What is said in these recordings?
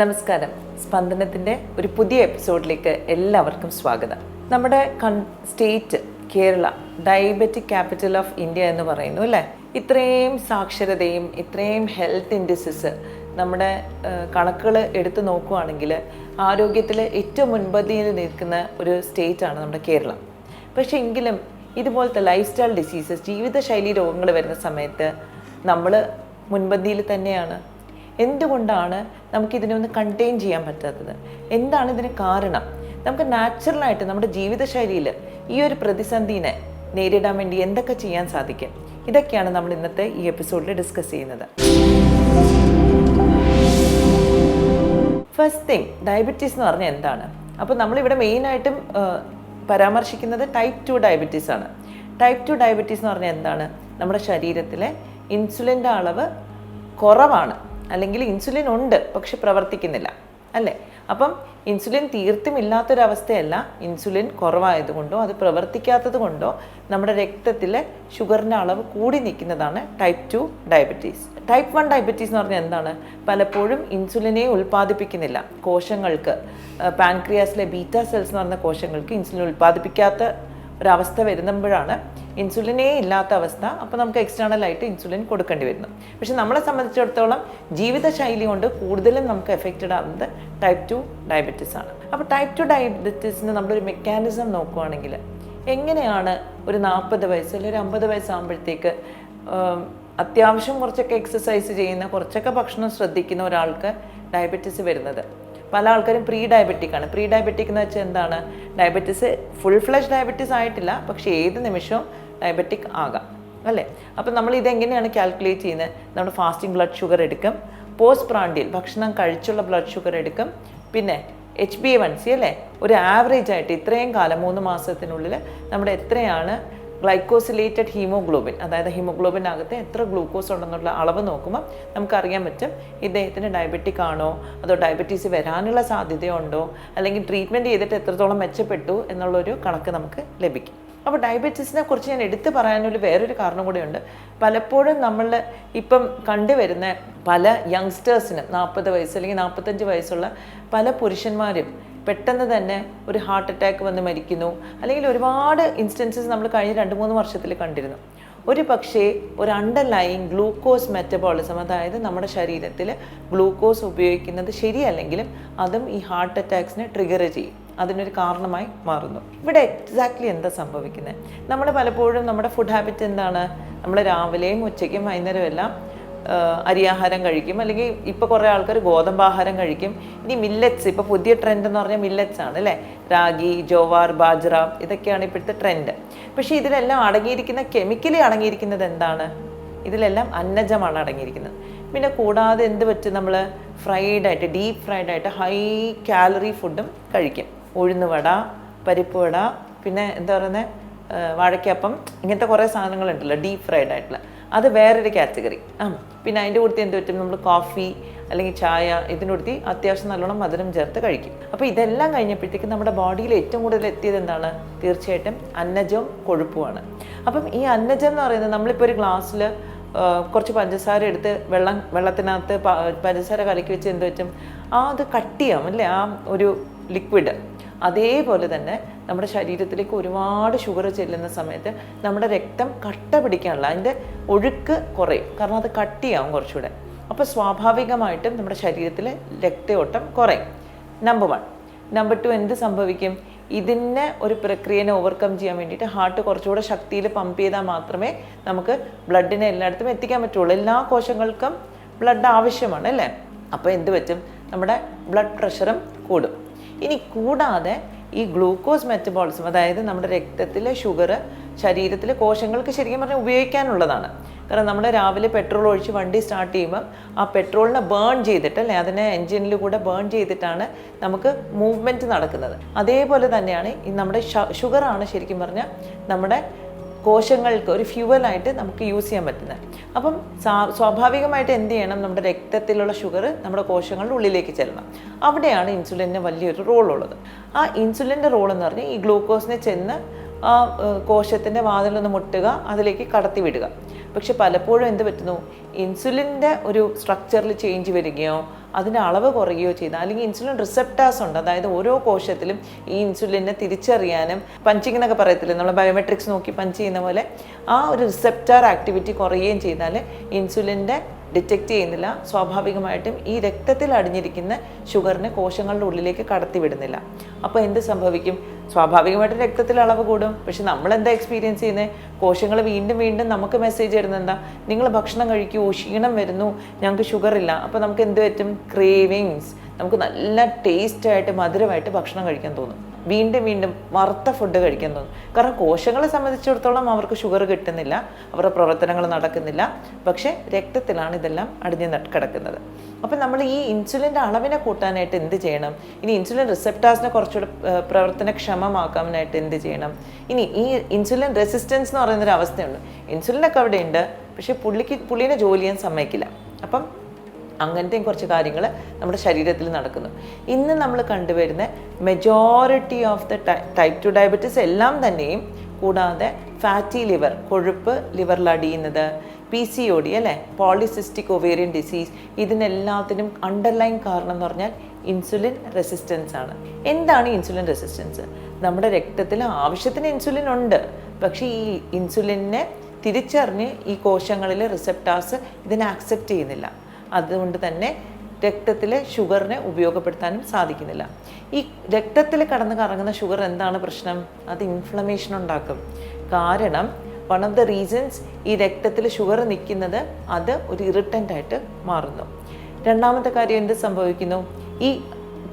നമസ്കാരം. സ്പന്ദനത്തിന്റെ ഒരു പുതിയ എപ്പിസോഡിലേക്ക് എല്ലാവർക്കും സ്വാഗതം. നമ്മുടെ കൺ state Kerala diabetic capital of India എന്ന് പറയുന്നു അല്ലേ? ഇത്രയും സാക്ഷരതയും ഇത്രയും ഹെൽത്ത് ഇൻഡിസസ് നമ്മുടെ കണക്കുകൾ എടുത്തു നോക്കുകയാണെങ്കിൽ ആരോഗ്യത്തിൽ ഏറ്റവും മുൻപന്തിയിൽ നിൽക്കുന്ന ഒരു സ്റ്റേറ്റാണ് നമ്മുടെ കേരളം. പക്ഷേ എങ്കിലും ഇതുപോലത്തെ ലൈഫ് സ്റ്റൈൽ ഡിസീസസ് ജീവിതശൈലി രോഗങ്ങൾ വരുന്ന സമയത്ത് നമ്മൾ മുൻപന്തിയിൽ തന്നെയാണ് എന്തുകൊണ്ടാണ് നമുക്കിതിനെ ഒന്ന് കണ്ടെയ്ൻ ചെയ്യാൻ പറ്റാത്തത്? എന്താണ് ഇതിന് കാരണം? നമുക്ക് നാച്ചുറലായിട്ട് നമ്മുടെ ജീവിതശൈലിയിൽ ഈ ഒരു പ്രതിസന്ധിനെ നേരിടാൻ വേണ്ടി എന്തൊക്കെ ചെയ്യാൻ സാധിക്കും? ഇതൊക്കെയാണ് നമ്മൾ ഇന്നത്തെ ഈ എപ്പിസോഡിൽ ഡിസ്കസ് ചെയ്യുന്നത്. ഫസ്റ്റ് തിങ് ഡയബറ്റീസ് എന്ന് പറഞ്ഞാൽ എന്താണ്? അപ്പോൾ നമ്മളിവിടെ മെയിനായിട്ടും പരാമർശിക്കുന്നത് ടൈപ്പ് ടു ഡയബറ്റീസ് ആണ്. ടൈപ്പ് ടു ഡയബറ്റീസ് എന്ന് പറഞ്ഞാൽ എന്താണ്? നമ്മുടെ ശരീരത്തിലെ ഇൻസുലിന്റെ അളവ് കുറവാണ്. അല്ലെങ്കിൽ ഇൻസുലിൻ ഉണ്ട് പക്ഷെ പ്രവർത്തിക്കുന്നില്ല അല്ലേ? അപ്പം ഇൻസുലിൻ തീർത്തും ഇല്ലാത്തൊരവസ്ഥയല്ല ഇൻസുലിൻ കുറവായതുകൊണ്ടോ അത് പ്രവർത്തിക്കാത്തത് കൊണ്ടോ നമ്മുടെ രക്തത്തിലെ ഷുഗറിന്റെ അളവ് കൂടി നിൽക്കുന്നതാണ് type two diabetes. Type one diabetes എന്ന് പറഞ്ഞാൽ എന്താണ്? പലപ്പോഴും ഇൻസുലിനെ ഉൽപ്പാദിപ്പിക്കുന്നില്ല. കോശങ്ങൾക്ക് പാൻക്രിയാസിലെ ബീറ്റാ സെൽസ് എന്ന് പറഞ്ഞ കോശങ്ങൾക്ക് ഇൻസുലിൻ ഉൽപ്പാദിപ്പിക്കാത്ത ഒരവസ്ഥ വരുമ്പോഴാണ് ഇൻസുലിനേ ഇല്ലാത്ത അവസ്ഥ. അപ്പോൾ നമുക്ക് എക്സ്റ്റേണൽ ആയിട്ട് ഇൻസുലിൻ കൊടുക്കേണ്ടി വരുന്നു. പക്ഷെ നമ്മളെ സംബന്ധിച്ചിടത്തോളം ജീവിതശൈലി കൊണ്ട് കൂടുതലും നമുക്ക് എഫക്റ്റഡ് ആവുന്നത് ടൈപ്പ് ടു ഡയബറ്റിസ് ആണ്. അപ്പോൾ ടൈപ്പ് ടു ഡയബറ്റീസിന് നമ്മളൊരു മെക്കാനിസം നോക്കുവാണെങ്കിൽ എങ്ങനെയാണ് ഒരു നാൽപ്പത് വയസ്സ് അല്ലെങ്കിൽ ഒരു അമ്പത് വയസ്സാകുമ്പോഴത്തേക്ക് അത്യാവശ്യം കുറച്ചൊക്കെ എക്സസൈസ് ചെയ്യുന്ന കുറച്ചൊക്കെ ഭക്ഷണം ശ്രദ്ധിക്കുന്ന ഒരാൾക്ക് ഡയബറ്റിസ് വരുന്നത്? പല ആൾക്കാരും പ്രീ ഡയബറ്റിക് ആണ്. പ്രീ ഡയബറ്റിക് എന്ന് വെച്ചാൽ എന്താണ്? ഡയബറ്റീസ് ഫുൾ ഫ്ലഷ് ഡയബറ്റീസ് ആയിട്ടില്ല പക്ഷേ ഏത് നിമിഷവും ഡയബറ്റിക് ആകാം. അല്ലേ? അപ്പം നമ്മൾ ഇതെങ്ങനെയാണ് കാൽക്കുലേറ്റ് ചെയ്യുന്നത്? നമ്മുടെ ഫാസ്റ്റിംഗ് ബ്ലഡ് ഷുഗർ എടുക്കും പോസ്റ്റ് പ്രാണ്ടിയിൽ ഭക്ഷണം കഴിച്ചുള്ള ബ്ലഡ് ഷുഗർ എടുക്കും പിന്നെ H B A one C അല്ലേ? ഒരു ആവറേജ് ആയിട്ട് ഇത്രയും കാലം മൂന്ന് മാസത്തിനുള്ളിൽ നമ്മുടെ എത്രയാണ്? ഗ്ലൈക്കോസിലേറ്റഡ് ഹീമോഗ്ലോബിൻ അതായത് ഹീമോഗ്ലോബിനകത്ത് എത്ര ഗ്ലൂക്കോസ് ഉണ്ടെന്നുള്ള അളവ് നോക്കുമ്പോൾ നമുക്കറിയാൻ പറ്റും ഇദ്ദേഹത്തിന് ഡയബറ്റിക് ആണോ അതോ ഡയബറ്റീസ് വരാനുള്ള സാധ്യതയുണ്ടോ അല്ലെങ്കിൽ ട്രീറ്റ്മെന്റ് ചെയ്തിട്ട് എത്രത്തോളം മെച്ചപ്പെട്ടു എന്നുള്ളൊരു കണക്ക് നമുക്ക് ലഭിക്കും. അപ്പോൾ ഡയബറ്റീസിനെ കുറിച്ച് ഞാൻ എടുത്തു പറയാനൊരു വേറൊരു കാരണം കൂടെയുണ്ട്. പലപ്പോഴും നമ്മൾ ഇപ്പം കണ്ടുവരുന്ന പല യങ്സ്റ്റേഴ്സിനും നാൽപ്പത് വയസ്സ് അല്ലെങ്കിൽ നാൽപ്പത്തഞ്ച് വയസ്സുള്ള പല പുരുഷന്മാരും പെട്ടെന്ന് തന്നെ ഒരു ഹാർട്ട് അറ്റാക്ക് വന്ന് മരിക്കുന്നു. അല്ലെങ്കിൽ ഒരുപാട് ഇൻസ്റ്റൻസസ് നമ്മൾ കഴിഞ്ഞ രണ്ട് മൂന്ന് വർഷത്തിൽ കണ്ടിരുന്നു. ഒരു പക്ഷേ ഒരു അണ്ടർലൈങ് ഗ്ലൂക്കോസ് മെറ്റബോളിസം അതായത് നമ്മുടെ ശരീരത്തിൽ ഗ്ലൂക്കോസ് ഉപയോഗിക്കുന്നത് ശരിയല്ലെങ്കിലും അതും ഈ ഹാർട്ട് അറ്റാക്സിനെ ട്രിഗർ ചെയ്യും. അതിനൊരു കാരണമായി മാറുന്നു. ഇവിടെ എക്സാക്ട്ലി എന്താ സംഭവിക്കുന്നത് നമ്മൾ പലപ്പോഴും നമ്മുടെ ഫുഡ് ഹാബിറ്റ് എന്താണ്? നമ്മൾ രാവിലെയും ഉച്ചയ്ക്കും വൈകുന്നേരം എല്ലാം അരിയാഹാരം കഴിക്കും. അല്ലെങ്കിൽ ഇപ്പോൾ കുറേ ആൾക്കാർ ഗോതമ്പാഹാരം കഴിക്കും. ഇനി മില്ലറ്റ്സ് ഇപ്പോൾ പുതിയ ട്രെൻഡ് എന്ന് പറഞ്ഞാൽ മില്ലറ്റ്സ് ആണ് അല്ലേ? രാഗി ജോവാർ ബാജ്ര ഇതൊക്കെയാണ് ഇപ്പോഴത്തെ ട്രെൻഡ് പക്ഷേ ഇതിലെല്ലാം അടങ്ങിയിരിക്കുന്ന കെമിക്കലി അടങ്ങിയിരിക്കുന്നത് എന്താണ്? ഇതിലെല്ലാം അന്നജമാണ് അടങ്ങിയിരിക്കുന്നത്. പിന്നെ കൂടാതെ എന്ത് പറ്റും നമ്മൾ ഫ്രൈഡ് ആയിട്ട് ഡീപ്പ് ഫ്രൈഡ് ആയിട്ട് ഹൈ കാലറി ഫുഡും കഴിക്കും. ഉഴുന്നുവട പരിപ്പ് വട പിന്നെ എന്താ പറയുന്നത്? വാഴയ്ക്കപ്പം ഇങ്ങനത്തെ കുറേ സാധനങ്ങളുണ്ടല്ലോ ഡീപ്പ് ഫ്രൈഡ് ആയിട്ടുള്ള. അത് വേറൊരു കാറ്റഗറി. ആ. പിന്നെ അതിന്റെ കൂടുതൽ എന്ത് പറ്റും? നമ്മൾ കോഫി അല്ലെങ്കിൽ ചായ ഇതിന്റെ കൂട്ടത്തിൽ അത്യാവശ്യം നല്ലോണം മധുരം ചേർത്ത് കഴിക്കും. അപ്പോൾ ഇതെല്ലാം കഴിഞ്ഞപ്പോഴത്തേക്കും നമ്മുടെ ബോഡിയിൽ ഏറ്റവും കൂടുതൽ എത്തിയത് എന്താണ്? തീർച്ചയായിട്ടും അന്നജവും കൊഴുപ്പുമാണ് അപ്പം ഈ അന്നജം എന്ന് പറയുന്നത് നമ്മളിപ്പോൾ ഒരു ഗ്ലാസ്സിൽ കുറച്ച് പഞ്ചസാര എടുത്ത് വെള്ളം വെള്ളത്തിനകത്ത് പഞ്ചസാര കലക്കി വെച്ച് എന്ത് പറ്റും? ആ അത് കട്ടിയാവും അല്ലേ? ആ ഒരു ലിക്വിഡ് അതേപോലെ തന്നെ നമ്മുടെ ശരീരത്തിലേക്ക് ഒരുപാട് ഷുഗർ ചെല്ലുന്ന സമയത്ത് നമ്മുടെ രക്തം കട്ട പിടിക്കാനുള്ള അതിന്റെ ഒഴുക്ക് കുറയും. കാരണം അത് കട്ടിയാവും കുറച്ചുകൂടെ. അപ്പോൾ സ്വാഭാവികമായിട്ടും നമ്മുടെ ശരീരത്തിലെ രക്തയോട്ടം കുറയും. നമ്പർ വൺ നമ്പർ ടു എന്ത് സംഭവിക്കും? ഇതിനെ ഒരു പ്രക്രിയനെ ഓവർകം ചെയ്യാൻ വേണ്ടിയിട്ട് ഹാർട്ട് കുറച്ചുകൂടെ ശക്തിയിൽ പമ്പ് ചെയ്താൽ മാത്രമേ നമുക്ക് ബ്ലഡിനെ എല്ലായിടത്തും എത്തിക്കാൻ പറ്റുള്ളൂ. എല്ലാ കോശങ്ങൾക്കും ബ്ലഡ് ആവശ്യമാണ് അല്ലേ? അപ്പോൾ എന്ത് പറ്റും? നമ്മുടെ ബ്ലഡ് പ്രഷറും കൂടും. ഇനി കൂടാതെ ഈ ഗ്ലൂക്കോസ് മെറ്റബോളിസം അതായത് നമ്മുടെ രക്തത്തിലെ ഷുഗർ ശരീരത്തിലെ കോശങ്ങൾക്ക് ശരിക്കും പറഞ്ഞാൽ ഉപയോഗിക്കാനുള്ളതാണ്. കാരണം നമ്മൾ രാവിലെ പെട്രോൾ ഒഴിച്ച് വണ്ടി സ്റ്റാർട്ട് ചെയ്യുമ്പം ആ പെട്രോളിനെ ബേൺ ചെയ്തിട്ട് അല്ലെ അതിനെ എൻജിനിൽ കൂടെ ബേൺ ചെയ്തിട്ടാണ് നമുക്ക് മൂവ്മെന്റ് നടക്കുന്നത്. അതേപോലെ തന്നെയാണ് ഈ നമ്മുടെ ഷുഗറാണ് ശരിക്കും പറഞ്ഞാൽ നമ്മുടെ കോശങ്ങൾക്ക് ഒരു ഫ്യൂവലായിട്ട് നമുക്ക് യൂസ് ചെയ്യാൻ പറ്റുന്നത്. അപ്പം സ്വാഭാവികമായിട്ട് എന്ത് ചെയ്യണം? നമ്മുടെ രക്തത്തിലുള്ള ഷുഗർ നമ്മുടെ കോശങ്ങളുടെ ഉള്ളിലേക്ക് ചെല്ലണം. അവിടെയാണ് ഇൻസുലിന്റെ വലിയൊരു റോൾ ഉള്ളത്. ആ ഇൻസുലിന്റെ റോൾ എന്ന് പറഞ്ഞാൽ ഈ ഗ്ലൂക്കോസിനെ ചെന്ന് ആ കോശത്തിന്റെ വാതിലൊന്ന് മുട്ടുക അതിലേക്ക് കടത്തി വിടുക. പക്ഷെ പലപ്പോഴും എന്ത് പറ്റുന്നു? ഇൻസുലിന്റെ ഒരു സ്ട്രക്ചറിൽ ചേഞ്ച് വരികയോ അതിന്റെ അളവ് കുറയുകയോ ചെയ്താൽ അല്ലെങ്കിൽ ഇൻസുലിൻ റിസെപ്റ്റാസ് ഉണ്ട്. അതായത് ഓരോ കോശത്തിലും ഈ ഇൻസുലിനെ തിരിച്ചറിയാനും പഞ്ചിങ് എന്നൊക്കെ പറയത്തില്ലേ? നമ്മൾ ബയോമെട്രിക്സ് നോക്കി പഞ്ച് ചെയ്യുന്ന പോലെ ആ ഒരു റിസെപ്റ്റാർ ആക്ടിവിറ്റി കുറയുകയും ചെയ്താൽ ഇൻസുലിന്റെ ഡിറ്റക്റ്റ് ചെയ്യുന്നില്ല. സ്വാഭാവികമായിട്ടും ഈ രക്തത്തിൽ അടിഞ്ഞിരിക്കുന്ന ഷുഗറിനെ കോശങ്ങളുടെ ഉള്ളിലേക്ക് കടത്തിവിടുന്നില്ല. അപ്പോൾ എന്ത് സംഭവിക്കും? സ്വാഭാവികമായിട്ട് രക്തത്തിൽ അളവ് കൂടും. പക്ഷെ നമ്മൾ എന്താ എക്സ്പീരിയൻസ് ചെയ്യുന്നത് കോശങ്ങൾ വീണ്ടും വീണ്ടും നമുക്ക് മെസ്സേജ് തരുന്നത് എന്താ നിങ്ങൾ ഭക്ഷണം കഴിക്കൂ ക്ഷീണം വരുന്നു ഞങ്ങൾക്ക് ഷുഗർ ഇല്ല. അപ്പോൾ നമുക്ക് എന്ത് പറ്റും? ക്രേവിങ്സ് നമുക്ക് നല്ല ടേസ്റ്റായിട്ട് മധുരമായിട്ട് ഭക്ഷണം കഴിക്കാൻ തോന്നും. വീണ്ടും വീണ്ടും വറുത്ത ഫുഡ് കഴിക്കാൻ തോന്നും. കാരണം കോശങ്ങളെ സംബന്ധിച്ചിടത്തോളം അവർക്ക് ഷുഗർ കിട്ടുന്നില്ല അവരുടെ പ്രവർത്തനങ്ങൾ നടക്കുന്നില്ല. പക്ഷേ രക്തത്തിലാണ് ഇതെല്ലാം അടിഞ്ഞു കിടക്കുന്നത്. അപ്പം നമ്മൾ ഈ ഇൻസുലിന്റെ അളവിനെ കൂട്ടാനായിട്ട് എന്ത് ചെയ്യണം? ഇനി ഇൻസുലിൻ റിസെപ്റ്റാസിനെ കുറച്ചുകൂടെ പ്രവർത്തനക്ഷമമാക്കാനായിട്ട് എന്ത് ചെയ്യണം? ഇനി ഈ ഇൻസുലിൻ റെസിസ്റ്റൻസ് എന്ന് പറയുന്നൊരു അവസ്ഥയുണ്ട്. ഇൻസുലിനൊക്കെ അവിടെ ഉണ്ട് പക്ഷേ പുള്ളിക്ക് പുള്ളീനെ ജോലി ചെയ്യാൻ സമ്മതിക്കില്ല. അപ്പം അങ്ങനത്തെയും കുറച്ച് കാര്യങ്ങൾ നമ്മുടെ ശരീരത്തിൽ നടക്കുന്നു. ഇന്ന് നമ്മൾ കണ്ടുവരുന്ന majority of the type two diabetes എല്ലാം തന്നെയും കൂടാതെ ഫാറ്റി ലിവർ കൊഴുപ്പ് ലിവറിൽ അടിയുന്നത് പി സി ഒ ഡി അല്ലേ? പോളിസിസ്റ്റിക് ഒവേറിയൻ ഡിസീസ് ഇതിനെല്ലാത്തിനും അണ്ടർലൈൻ കാരണം എന്ന് പറഞ്ഞാൽ ഇൻസുലിൻ റെസിസ്റ്റൻസ് ആണ്. എന്താണ് ഇൻസുലിൻ റെസിസ്റ്റൻസ് നമ്മുടെ രക്തത്തിൽ ആവശ്യത്തിന് ഇൻസുലിൻ ഉണ്ട്. പക്ഷേ ഈ ഇൻസുലിനെ തിരിച്ചറിഞ്ഞ് ഈ കോശങ്ങളിലെ റിസെപ്റ്റാസ് ഇതിനെ ആക്സെപ്റ്റ് ചെയ്യുന്നില്ല. അതുകൊണ്ട് തന്നെ രക്തത്തിലെ ഷുഗറിനെ ഉപയോഗപ്പെടുത്താനും സാധിക്കുന്നില്ല. ഈ രക്തത്തിൽ കടന്ന് കറങ്ങുന്ന ഷുഗർ എന്താണ് പ്രശ്നം? അത് ഇൻഫ്ലമേഷൻ ഉണ്ടാക്കും. കാരണം വൺ ഓഫ് ദ റീസൺസ് ഈ രക്തത്തിൽ ഷുഗർ നിൽക്കുന്നത് അത് ഒരു ഇറിറ്റന്റ് ആയിട്ട് മാറുന്നു. രണ്ടാമത്തെ കാര്യം എന്ത് സംഭവിക്കുന്നു? ഈ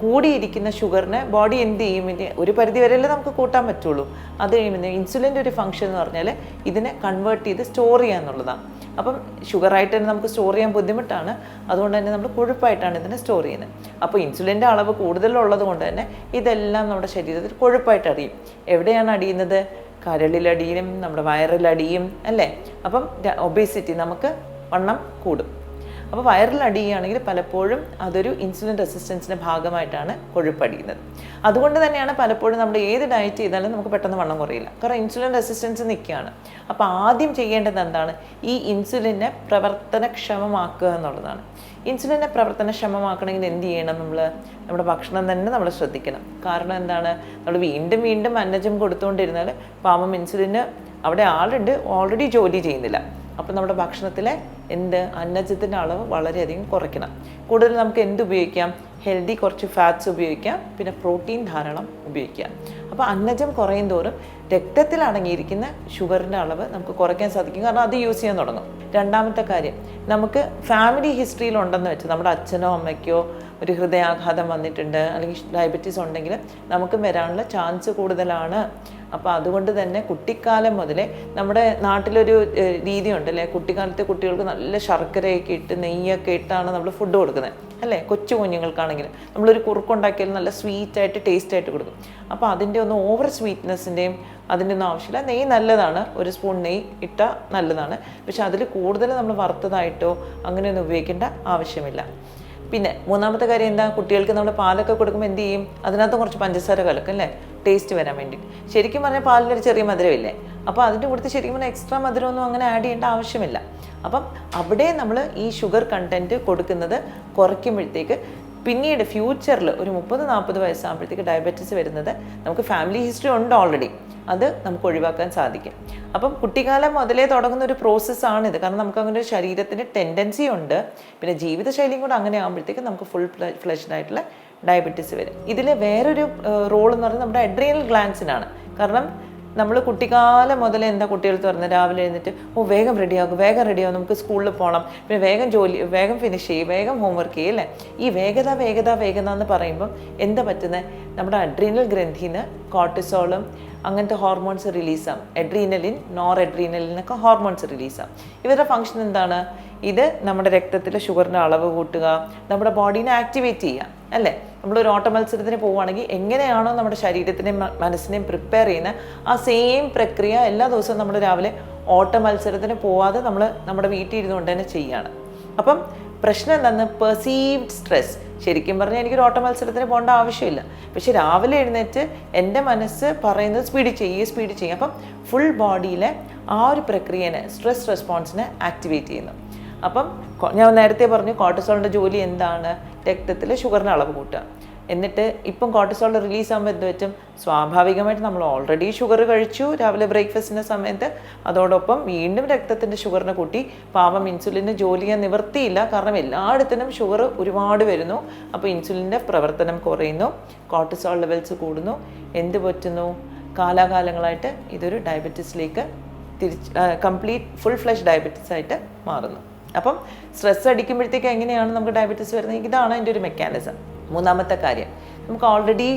കൂടിയിരിക്കുന്ന ഷുഗറിനെ ബോഡി എന്ത് ചെയ്യും? ഒരു പരിധി വരെയല്ലേ നമുക്ക് കൂട്ടാൻ പറ്റുള്ളൂ. അത് കഴിയുമ്പോൾ ഇൻസുലിന്റെ ഒരു ഫംഗ്ഷൻ എന്ന് പറഞ്ഞാൽ ഇതിനെ കൺവേർട്ട് ചെയ്ത് സ്റ്റോർ ചെയ്യുക എന്നുള്ളതാണ് അപ്പം ഷുഗറായിട്ട് തന്നെ നമുക്ക് സ്റ്റോർ ചെയ്യാൻ ബുദ്ധിമുട്ടാണ്. അതുകൊണ്ട് തന്നെ നമ്മൾ കൊഴുപ്പായിട്ടാണ് ഇതിനെ സ്റ്റോർ ചെയ്യുന്നത്. അപ്പോൾ ഇൻസുലിന്റെ അളവ് കൂടുതലുള്ളത് കൊണ്ട് തന്നെ ഇതെല്ലാം നമ്മുടെ ശരീരത്തിൽ കൊഴുപ്പായിട്ട് അടിയും. എവിടെയാണ് അടിയുന്നത്? കരളിലടിയും നമ്മുടെ വയറിലടിയും അല്ലേ? അപ്പം ഒബേസിറ്റി നമുക്ക് വണ്ണം കൂടും. അപ്പോൾ വയറിൽ അടിയുകയാണെങ്കിൽ പലപ്പോഴും അതൊരു ഇൻസുലിൻ റെസിസ്റ്റൻസിന്റെ ഭാഗമായിട്ടാണ് കൊഴുപ്പടിയുന്നത്. അതുകൊണ്ട് തന്നെയാണ് പലപ്പോഴും നമ്മൾ ഏത് ഡയറ്റ് ചെയ്താലും നമുക്ക് പെട്ടെന്ന് വണ്ണം കുറയില്ല. കാരണം ഇൻസുലിൻ റെസിസ്റ്റൻസ് നിൽക്കുകയാണ്. അപ്പോൾ ആദ്യം ചെയ്യേണ്ടത് എന്താണ്? ഈ ഇൻസുലിനെ പ്രവർത്തനക്ഷമമാക്കുക എന്നുള്ളതാണ്. ഇൻസുലിനെ പ്രവർത്തനക്ഷമമാക്കണമെങ്കിൽ എന്ത് ചെയ്യണം നമ്മൾ നമ്മുടെ ഭക്ഷണം തന്നെ നമ്മൾ ശ്രദ്ധിക്കണം. കാരണം എന്താണ്? നമ്മൾ വീണ്ടും വീണ്ടും അന്നജം കൊടുത്തുകൊണ്ടിരുന്നാൽ പാമ്പം ഇൻസുലിന് അവിടെ ആളുണ്ട് ഓൾറെഡി ജോലി ചെയ്യുന്നില്ല. അപ്പം നമ്മുടെ ഭക്ഷണത്തിലെ എന്ത് അന്നജത്തിന്റെ അളവ് വളരെയധികം കുറയ്ക്കണം. കൂടുതൽ നമുക്ക് എന്ത് ഉപയോഗിക്കാം? ഹെൽത്തി കുറച്ച് ഫാറ്റ്സ് ഉപയോഗിക്കാം. പിന്നെ പ്രോട്ടീൻ ധാരാളം ഉപയോഗിക്കാം. അപ്പോൾ അന്നജം കുറയും തോറും രക്തത്തിൽ അടങ്ങിയിരിക്കുന്ന ഷുഗറിന്റെ അളവ് നമുക്ക് കുറയ്ക്കാൻ സാധിക്കും. കാരണം അത് യൂസ് ചെയ്യാൻ തുടങ്ങും. രണ്ടാമത്തെ കാര്യം നമുക്ക് ഫാമിലി ഹിസ്റ്ററിയിൽ ഉണ്ടെന്ന് വെച്ചാൽ നമ്മുടെ അച്ഛനോ അമ്മയ്ക്കോ ഒരു ഹൃദയാഘാതം വന്നിട്ടുണ്ട് അല്ലെങ്കിൽ ഡയബറ്റീസ് ഉണ്ടെങ്കിൽ നമുക്ക് വരാനുള്ള ചാൻസ് കൂടുതലാണ്. അപ്പോൾ അതുകൊണ്ട് തന്നെ കുട്ടിക്കാലം മുതലേ നമ്മുടെ നാട്ടിലൊരു രീതിയുണ്ട് അല്ലേ? കുട്ടിക്കാലത്തെ കുട്ടികൾക്ക് നല്ല ശർക്കരയൊക്കെ ഇട്ട് നെയ്യൊക്കെ ഇട്ടാണ് നമ്മൾ ഫുഡ് കൊടുക്കുന്നത്. അല്ലേ? കൊച്ചു കുഞ്ഞുങ്ങൾക്കാണെങ്കിലും. നമ്മളൊരു കുറുക്കുണ്ടാക്കിയാൽ നല്ല സ്വീറ്റായിട്ട് ടേസ്റ്റ് ആയിട്ട് കൊടുക്കും. അപ്പോൾ അതിന്റെ ഒന്നും ഓവർ സ്വീറ്റ്നെസ്സിന്റെയും അതിന്റെ ഒന്നും ആവശ്യമില്ല. നെയ്യ് നല്ലതാണ്. ഒരു സ്പൂൺ നെയ്യ് ഇട്ടാൽ നല്ലതാണ്. പക്ഷെ അതിൽ കൂടുതൽ നമ്മൾ വറുത്തതായിട്ടോ അങ്ങനെയൊന്നും ഉപയോഗിക്കേണ്ട ആവശ്യമില്ല. പിന്നെ മൂന്നാമത്തെ കാര്യം എന്താ കുട്ടികൾക്ക് നമ്മൾ പാലൊക്കെ കൊടുക്കുമ്പോൾ എന്ത് ചെയ്യും? അതിനകത്ത് കുറച്ച് പഞ്ചസാര കലക്കും അല്ലേ? ടേസ്റ്റ് വരാൻ വേണ്ടി. ശരിക്കും പറഞ്ഞാൽ പാലിനൊരു ചെറിയ മധുരമില്ലേ? അപ്പോൾ അതിന്റെ കൂടുതൽ ശരിക്കും പറഞ്ഞാൽ എക്സ്ട്രാ മധുരമൊന്നും അങ്ങനെ ആഡ് ചെയ്യേണ്ട ആവശ്യമില്ല. അപ്പം അവിടെ നമ്മൾ ഈ ഷുഗർ കണ്ടന്റ് കൊടുക്കുന്നത് കുറയ്ക്കുമ്പോഴത്തേക്ക് പിന്നീട് ഫ്യൂച്ചറിൽ ഒരു മുപ്പത് നാൽപ്പത് വയസ്സാകുമ്പോഴത്തേക്ക് ഡയബറ്റീസ് വരുന്നത് നമുക്ക് ഫാമിലി ഹിസ്റ്ററി ഉണ്ട് ഓൾറെഡി അത് നമുക്ക് ഒഴിവാക്കാൻ സാധിക്കും. അപ്പം കുട്ടിക്കാലം മുതലേ തുടങ്ങുന്ന ഒരു പ്രോസസ്സാണിത് കാരണം നമുക്ക് അങ്ങനെ ഒരു ശരീരത്തിന് ടെൻഡൻസി ഉണ്ട്. പിന്നെ ജീവിതശൈലിയും കൂടെ അങ്ങനെ ആകുമ്പോഴത്തേക്ക് നമുക്ക് ഫുൾ ഫ്ലഷ്ഡ് ആയിട്ടുള്ള ഡയബറ്റീസ് വരും. ഇതിൽ വേറൊരു റോൾ എന്ന് പറയുന്നത് നമ്മുടെ അഡ്രിയൽ ഗ്ലാൻസിനാണ് കാരണം നമ്മൾ കുട്ടിക്കാലം മുതൽ എന്താ കുട്ടികൾക്ക് പറഞ്ഞത് രാവിലെ എഴുന്നിട്ട് ഓ വേഗം റെഡിയാകും വേഗം റെഡിയാകും നമുക്ക് സ്കൂളിൽ പോകണം പിന്നെ വേഗം ജോലി വേഗം ഫിനിഷ് ചെയ്യും വേഗം ഹോംവർക്ക് ചെയ്യും അല്ലേ? ഈ വേഗത വേഗത വേഗത എന്ന് പറയുമ്പം എന്താ പറ്റുന്നത് നമ്മുടെ അഡ്രീനൽ ഗ്രന്ഥിന്ന് കോർട്ടിസോളും അങ്ങനത്തെ ഹോർമോൺസ് റിലീസാം എഡ്രീനലിൻ നോർ എഡ്രീനലിൻ എന്നൊക്കെ ഹോർമോൺസ് റിലീസാം ഇവരുടെ ഫങ്ഷൻ എന്താണ്? ഇത് നമ്മുടെ രക്തത്തിലെ ഷുഗറിന്റെ അളവ് കൂട്ടുക നമ്മുടെ ബോഡീനെ ആക്ടിവേറ്റ് ചെയ്യുക അല്ലേ? നമ്മളൊരു ഓട്ട മത്സരത്തിന് പോവുകയാണെങ്കിൽ എങ്ങനെയാണോ നമ്മുടെ ശരീരത്തിനെയും മനസ്സിനെയും പ്രിപ്പയർ ചെയ്യുന്ന ആ സെയിം പ്രക്രിയ എല്ലാ ദിവസവും നമ്മൾ രാവിലെ ഓട്ട മത്സരത്തിന് പോവാതെ നമ്മൾ നമ്മുടെ വീട്ടിൽ ഇരുന്നുകൊണ്ട് തന്നെ ചെയ്യുകയാണ്. അപ്പം പ്രശ്നം എന്താണ് പെർസീവ്ഡ് സ്ട്രെസ് ശരിക്കും പറഞ്ഞാൽ എനിക്കൊരു ഓട്ട മത്സരത്തിന് പോകേണ്ട ആവശ്യമില്ല. പക്ഷെ രാവിലെ എഴുന്നേറ്റ് എന്റെ മനസ്സ് പറയുന്നത് സ്പീഡ് ചെയ്യുക സ്പീഡ് ചെയ്യുക. അപ്പം ഫുൾ ബോഡിയിലെ ആ ഒരു പ്രക്രിയനെ സ്ട്രെസ് റെസ്പോൺസിനെ ആക്ടിവേറ്റ് ചെയ്യുന്നു. അപ്പം ഞാൻ നേരത്തെ പറഞ്ഞു കോർട്ടിസോളിന്റെ ജോലി എന്താണ്? രക്തത്തിൽ ഷുഗറിന്റെ അളവ് കൂട്ടുക. എന്നിട്ട് ഇപ്പം കോർട്ടിസോൾ റിലീസ് ആകുമ്പോൾ എന്ത് പറ്റും? സ്വാഭാവികമായിട്ട് നമ്മൾ ഓൾറെഡി ഷുഗർ കഴിച്ചു രാവിലെ ബ്രേക്ക്ഫാസ്റ്റിന്റെ സമയത്ത്. അതോടൊപ്പം വീണ്ടും രക്തത്തിന്റെ ഷുഗറിനെ കൂട്ടി. പാവം ഇൻസുലിന്റെ ജോലി ചെയ്യാൻ നിവർത്തിയില്ല കാരണം എല്ലായിടത്തിനും ഷുഗർ ഒരുപാട് വരുന്നു. അപ്പോൾ ഇൻസുലിന്റെ പ്രവർത്തനം കുറയുന്നു. കോർട്ടിസോൾ ലെവൽസ് കൂടുന്നു. എന്ത് പറ്റുന്നു? കാലാകാലങ്ങളായിട്ട് ഇതൊരു ഡയബറ്റീസിലേക്ക് തിരിച്ച് കംപ്ലീറ്റ് ഫുൾ ഫ്ലഷ് ഡയബറ്റീസ് ആയിട്ട് മാറുന്നു. അപ്പം സ്ട്രെസ് അടിക്കുമ്പോഴത്തേക്ക് എങ്ങനെയാണ് നമുക്ക് ഡയബറ്റീസ് വരുന്നത്? ഇതാണ് അതിന്റെ ഒരു മെക്കാനിസം മൂന്നാമത്തെ കാര്യം നമുക്ക് ഓൾറെഡി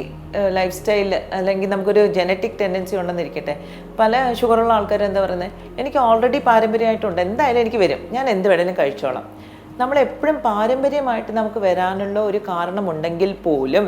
ലൈഫ് സ്റ്റൈൽ അല്ലെങ്കിൽ നമുക്കൊരു ജനറ്റിക് ടെൻഡൻസി ഉണ്ടെന്നിരിക്കട്ടെ പല ഷുഗറുള്ള ആൾക്കാർ എന്താ പറയുന്നത് എനിക്ക് ഓൾറെഡി പാരമ്പര്യമായിട്ടുണ്ട് എന്തായാലും എനിക്ക് വരും. ഞാൻ എന്ത് വേണേലും കഴിച്ചോളാം. നമ്മളെപ്പോഴും പാരമ്പര്യമായിട്ട് നമുക്ക് വരാനുള്ള ഒരു കാരണമുണ്ടെങ്കിൽ പോലും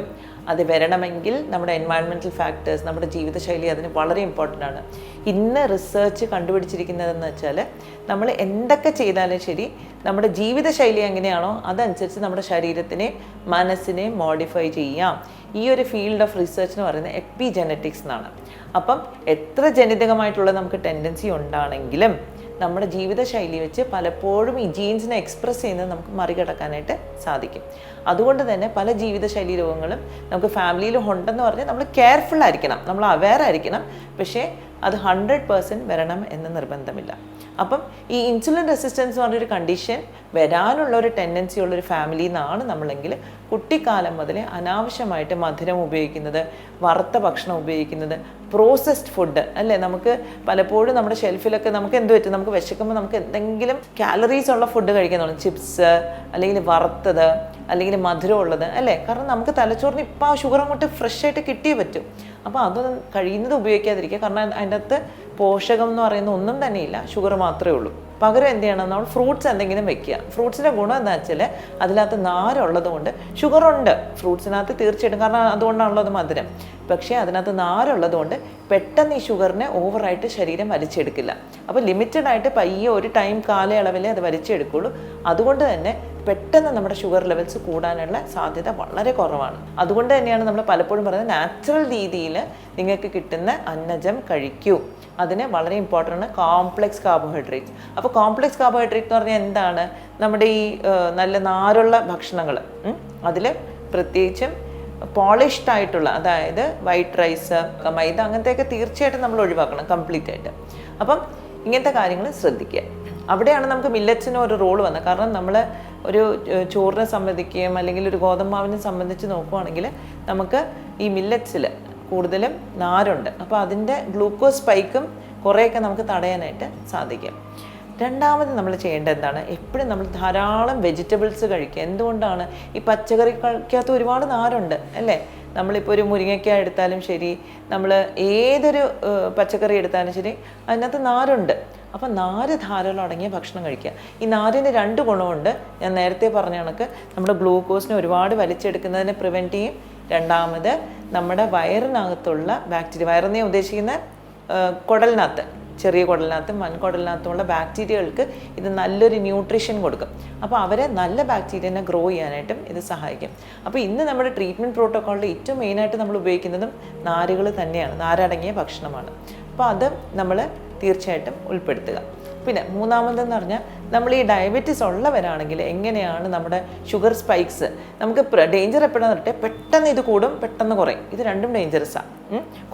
അത് വരണമെങ്കിൽ നമ്മുടെ എൻവയൺമെന്റൽ ഫാക്ടേഴ്സ് നമ്മുടെ ജീവിതശൈലി അതിന് വളരെ ഇമ്പോർട്ടന്റ് ആണ്. ഇന്ന് റിസർച്ച് കണ്ടുപിടിച്ചിരിക്കുന്നതെന്ന് വെച്ചാൽ നമ്മൾ എന്തൊക്കെ ചെയ്താലും ശരി നമ്മുടെ ജീവിതശൈലി എങ്ങനെയാണോ അതനുസരിച്ച് നമ്മുടെ ശരീരത്തിനെ മനസ്സിനെ മോഡിഫൈ ചെയ്യാം. ഈ ഒരു ഫീൽഡ് ഓഫ് റിസർച്ച് എന്ന് പറയുന്നത് എപ്പി ജനറ്റിക്സ് എന്നാണ്. അപ്പം എത്ര ജനിതകമായിട്ടുള്ള നമുക്ക് ടെൻഡൻസി ഉണ്ടാണെങ്കിലും നമ്മുടെ ജീവിതശൈലി വെച്ച് പലപ്പോഴും ഈ ജീൻസിനെ എക്സ്പ്രസ് ചെയ്യുന്നത് നമുക്ക് മറികടക്കാനായിട്ട് സാധിക്കും. അതുകൊണ്ട് തന്നെ പല ജീവിതശൈലി രോഗങ്ങളും നമുക്ക് ഫാമിലിയിൽ ഉണ്ടെന്ന് പറഞ്ഞാൽ നമ്മൾ കെയർഫുൾ ആയിരിക്കണം. നമ്മൾ അവെയർ ആയിരിക്കണം. പക്ഷേ അത് ഹൺഡ്രഡ് പേഴ്സന്റ് വരണം എന്ന് നിർബന്ധമില്ല. അപ്പം ഈ ഇൻസുലിൻ റെസിസ്റ്റൻസ് എന്ന് പറഞ്ഞൊരു കണ്ടീഷൻ വരാനുള്ള ഒരു ടെൻഡൻസി ഉള്ള ഒരു ഫാമിലിയിൽ നിന്നാണ് നമ്മളെങ്കിൽ കുട്ടിക്കാലം മുതൽ അനാവശ്യമായിട്ട് മധുരം ഉപയോഗിക്കുന്നത് വറുത്ത ഭക്ഷണം ഉപയോഗിക്കുന്നത് പ്രോസസ്ഡ് ഫുഡ് അല്ലേ? നമുക്ക് പലപ്പോഴും നമ്മുടെ ഷെൽഫിലൊക്കെ നമുക്ക് എന്ത് പറ്റും? നമുക്ക് വിശക്കുമ്പോൾ നമുക്ക് എന്തെങ്കിലും കാലറീസ് ഉള്ള ഫുഡ് കഴിക്കാൻ തോന്നും. ചിപ്സ് അല്ലെങ്കിൽ വറുത്തത് അല്ലെങ്കിൽ മധുരമുള്ളത് അല്ലേ? കാരണം നമുക്ക് തലച്ചോറിന് ഇപ്പോൾ ആ ഷുഗർ അങ്ങോട്ട് ഫ്രഷ് ആയിട്ട് കിട്ടിയേ പറ്റും. അപ്പോൾ അതൊന്നും കഴിയുന്നത് ഉപയോഗിക്കാതിരിക്കുക. കാരണം അതിന്റെ അകത്ത് പോഷകം എന്ന് പറയുന്ന ഒന്നും തന്നെയില്ല ഷുഗർ മാത്രമേ ഉള്ളൂ. പകരം എന്ത് ചെയ്യണം? നമ്മൾ ഫ്രൂട്ട്സ് എന്തെങ്കിലും വെക്കുക. ഫ്രൂട്ട്സിന്റെ ഗുണം എന്താ വെച്ചാൽ അതിനകത്ത് നാരുള്ളത് കൊണ്ട് ഷുഗർ ഉണ്ട്. ഫ്രൂട്ട്സിനകത്ത് തീർച്ചയായിട്ടും. കാരണം അതുകൊണ്ടാണുള്ളത് മധുരം. പക്ഷേ അതിനകത്ത് നാരുള്ളത് കൊണ്ട് പെട്ടെന്ന് ഈ ഷുഗറിനെ ഓവറായിട്ട് ശരീരം വലിച്ചെടുക്കില്ല. അപ്പോൾ ലിമിറ്റഡ് ആയിട്ട് പയ്യെ ഒരു ടൈം കാലയളവിലേ അത് വലിച്ചെടുക്കുള്ളൂ. അതുകൊണ്ട് തന്നെ പെട്ടെന്ന് നമ്മുടെ ഷുഗർ ലെവൽസ് കൂടാനുള്ള സാധ്യത വളരെ കുറവാണ്. അതുകൊണ്ട് തന്നെയാണ് നമ്മൾ പലപ്പോഴും പറയുന്നത് നാച്ചുറൽ രീതിയിൽ നിങ്ങൾക്ക് കിട്ടുന്ന അന്നജം കഴിക്കൂ. അതിന് വളരെ ഇമ്പോർട്ടന്റ് ആണ് കോംപ്ലെക്സ് കാർബോഹൈഡ്രേറ്റ് അപ്പോൾ കോംപ്ലെക്സ് കാർബോഹൈഡ്രേറ്റ് എന്ന് പറഞ്ഞാൽ എന്താണ്? നമ്മുടെ ഈ നല്ല നാരുള്ള ഭക്ഷണങ്ങൾ. അതിൽ പ്രത്യേകിച്ചും പോളിഷ്ഡ് ആയിട്ടുള്ള അതായത് വൈറ്റ് റൈസ് മൈദ അങ്ങനത്തെയൊക്കെ തീർച്ചയായിട്ടും നമ്മൾ ഒഴിവാക്കണം കംപ്ലീറ്റ് ആയിട്ട്. അപ്പം ഇങ്ങനത്തെ കാര്യങ്ങൾ ശ്രദ്ധിക്കുക. അവിടെയാണ് നമുക്ക് മില്ലറ്റ്സിന് ഒരു റോൾ വന്നത്. കാരണം നമ്മൾ ഒരു ചോറിനെ സംബന്ധിക്കുകയും അല്ലെങ്കിൽ ഒരു ഗോതമ്പാവിനെ സംബന്ധിച്ച് നോക്കുവാണെങ്കിൽ നമുക്ക് ഈ മില്ലറ്റ്സിൽ കൂടുതലും നാരുണ്ട്. അപ്പോൾ അതിന്റെ ഗ്ലൂക്കോസ് സ്പൈക്കും കുറേയൊക്കെ നമുക്ക് തടയാനായിട്ട് സാധിക്കും. രണ്ടാമത് നമ്മൾ ചെയ്യേണ്ടത് എന്താണ്? എപ്പോഴും നമ്മൾ ധാരാളം വെജിറ്റബിൾസ് കഴിക്കുക. എന്തുകൊണ്ടാണ്? ഈ പച്ചക്കറി കഴിക്കാത്ത ഒരുപാട് നാരുണ്ട് അല്ലേ? നമ്മളിപ്പോൾ ഒരു മുരിങ്ങയ്ക്ക എടുത്താലും ശരി നമ്മൾ ഏതൊരു പച്ചക്കറി എടുത്താലും ശരി അതിനകത്ത് നാരുണ്ട്. അപ്പം നാര് ധാരാളം അടങ്ങിയ ഭക്ഷണം കഴിക്കുക. ഈ നാരിന് രണ്ട് ഗുണമുണ്ട്. ഞാൻ നേരത്തെ പറഞ്ഞ കണക്ക് നമ്മുടെ ഗ്ലൂക്കോസിനെ ഒരുപാട് വലിച്ചെടുക്കുന്നതിനെ പ്രിവെന്റ് ചെയ്യും. രണ്ടാമത് നമ്മുടെ വയറിനകത്തുള്ള ബാക്ടീരിയ വയറിനേ ഉദ്ദേശിക്കുന്ന? കുടലിനകത്ത് ചെറിയ കുടലിനകത്തും വൻകുടലിനകത്തുമുള്ള ബാക്ടീരിയകൾക്ക് ഇത് നല്ലൊരു ന്യൂട്രീഷൻ കൊടുക്കും. അപ്പോൾ അവരെ നല്ല ബാക്ടീരിയനെ ഗ്രോ ചെയ്യാനായിട്ടും ഇത് സഹായിക്കും. അപ്പോൾ ഇന്ന് നമ്മുടെ ട്രീറ്റ്മെന്റ് പ്രോട്ടോക്കോളിൽ ഏറ്റവും മെയിനായിട്ട് നമ്മൾ ഉപയോഗിക്കുന്നതും നാരുകൾ തന്നെയാണ്. നാരടങ്ങിയ ഭക്ഷണമാണ്. അപ്പോൾ അത് നമ്മൾ തീർച്ചയായിട്ടും ഉൾപ്പെടുത്തുക. പിന്നെ മൂന്നാമതെന്ന് പറഞ്ഞാൽ നമ്മൾ ഈ ഡയബറ്റീസ് ഉള്ളവരാണെങ്കിൽ എങ്ങനെയാണ് നമ്മുടെ ഷുഗർ സ്പൈക്സ് നമുക്ക് ഡേഞ്ചർ എപ്പോഴാന്ന് പറഞ്ഞിട്ട് പെട്ടെന്ന് ഇത് കൂടും പെട്ടെന്ന് കുറയും. ഇത് രണ്ടും ഡേഞ്ചറസാണ്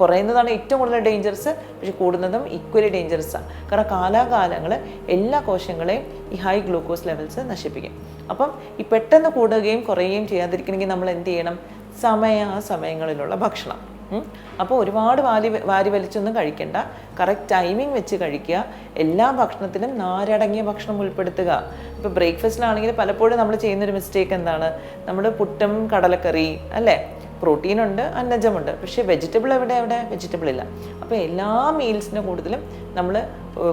കുറയുന്നതാണ് ഏറ്റവും കൂടുതൽ ഡേഞ്ചറസ് പക്ഷെ കൂടുന്നതും ഈക്വലി ഡേഞ്ചറസാണ് കാരണം കാലാകാലങ്ങൾ എല്ലാ കോശങ്ങളെയും ഈ ഹൈ ഗ്ലൂക്കോസ് ലെവൽസ് നശിപ്പിക്കും. അപ്പം ഈ പെട്ടെന്ന് കൂടുകയും കുറയുകയും ചെയ്യാതിരിക്കണമെങ്കിൽ നമ്മൾ എന്ത് ചെയ്യണം? സമയാസമയങ്ങളിലുള്ള ഭക്ഷണം. അപ്പോൾ ഒരുപാട് വാരി വാരി വലിച്ചൊന്നും കഴിക്കണ്ട. കറക്റ്റ് ടൈമിംഗ് വെച്ച് കഴിക്കുക. എല്ലാ ഭക്ഷണത്തിലും നാരടങ്ങിയ ഭക്ഷണം ഉൾപ്പെടുത്തുക. ഇപ്പോൾ ബ്രേക്ക്ഫാസ്റ്റിലാണെങ്കിൽ പലപ്പോഴും നമ്മൾ ചെയ്യുന്നൊരു മിസ്റ്റേക്ക് എന്താണ്? നമ്മൾ പുട്ടും കടലക്കറി അല്ലേ? പ്രോട്ടീനുണ്ട് അന്നജമുണ്ട് പക്ഷേ വെജിറ്റബിൾ എവിടെ? എവിടെ? വെജിറ്റബിൾ ഇല്ല. അപ്പോൾ എല്ലാ മീൽസിന്റെ കൂടുതലും നമ്മൾ